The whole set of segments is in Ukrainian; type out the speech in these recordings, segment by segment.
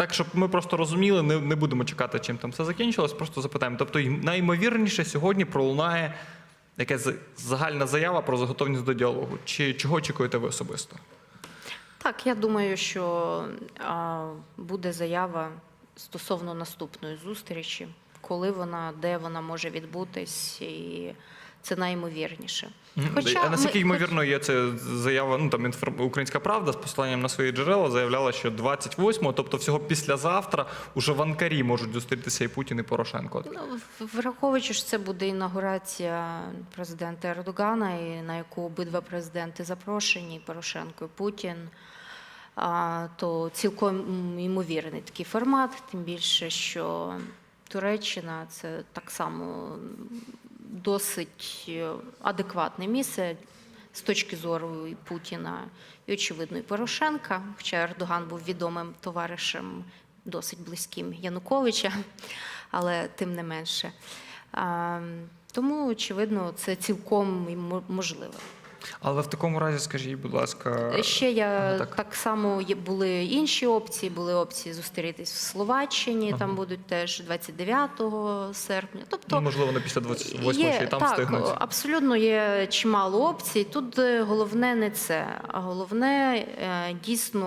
Так, щоб ми просто розуміли, не, не будемо чекати, чим там все закінчилось, просто запитаємо. Тобто, наймовірніше сьогодні пролунає якась загальна заява про готовність до діалогу. Чи чого очікуєте ви особисто? Так, я думаю, що а, буде заява стосовно наступної зустрічі, коли вона, де вона може відбутись, і це найімовірніше. а наскільки ми- ймовірно є це заява? Ну там. Українська правда з посиланням на свої джерела заявляла, що 28-го, тобто всього післязавтра, уже в Анкарі можуть зустрітися і Путін, і Порошенко. Ну, враховуючи, що це буде інаугурація президента Ердогана, і на яку обидва президенти запрошені, Порошенко і Путін, то цілком ймовірний такий формат, тим більше, що Туреччина це так само досить е, адекватне місце з точки зору і Путіна, і очевидно, і Порошенка. Хоча Ердоган був відомим товаришем досить близьким Януковича, але тим не менше. Тому, очевидно, це цілком можливо. Але в такому разі, скажіть, будь ласка, Ще я так. так. само є були інші опції. Були опції зустрітись в Словаччині. Там будуть теж 29 серпня. Тобто ну, можливо, на після 28-го Є, й там так, встигнуть. абсолютно є чимало опцій. Тут е, головне не це, а головне е, дійсно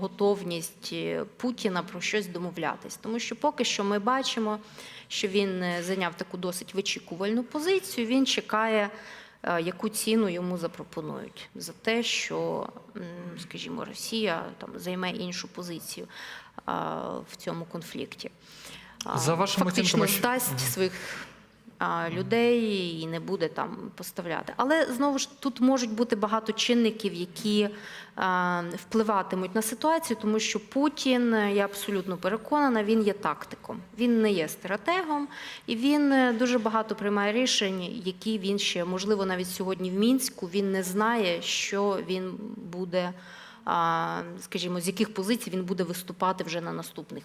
готовність е, Путіна про щось домовлятись. Тому що поки що ми бачимо, що він зайняв таку досить вичікувальну позицію. Він чекає. Е, Яку ціну йому запропонують за те, що, скажімо, Росія там займе іншу позицію в цьому конфлікті? За вашими Фактично здасть своїх людей і не буде там поставляти. Але знову ж тут можуть бути багато чинників, які впливатимуть на ситуацію, тому що Путін, я абсолютно переконана, він є тактиком, він не є стратегом, і він е, дуже багато приймає рішень, які він ще можливо навіть сьогодні в мінську він не знає, що він буде. Скажімо, з яких позицій він буде виступати вже на наступних.